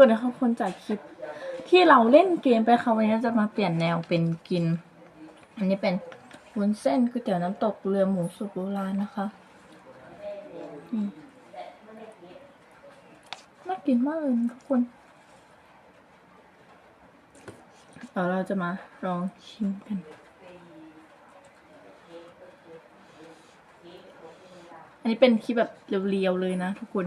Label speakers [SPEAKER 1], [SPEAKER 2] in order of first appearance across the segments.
[SPEAKER 1] วัสดีครับคนจากคลิป ที่เราเล่นเกมไปค่ะวันนี้จะมาเปลี่ยนแนวเป็นกิน อันนี้เป็นวุ้นเส้นก๋วยเตี๋ยวน้ำตกเรือหมูสุดโบราณนะคะน่ากินมากเลยทุกคนเดี๋ยวเราจะมาลองชิมกัน อันนี้เป็นคลิปแบบเรียวๆเลยนะทุกคน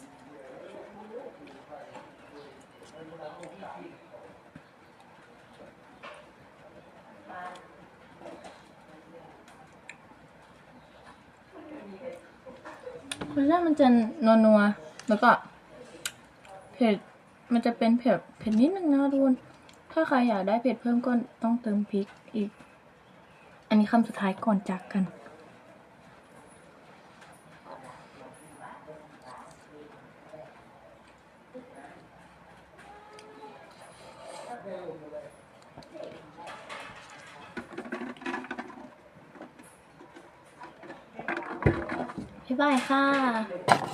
[SPEAKER 1] สชาติมันจะนัวนัวๆแล้วก็ เผ็ด มันจะเป็นเผ็ดเผ็ดนิดนึงนะทุกคนถ้าใครอยากได้เผ็ดเพิ่มก็ต้องเติมพริกอีก อันนี้คำสุดท้ายก่อนจากกัน บ๊ายบายค่ะ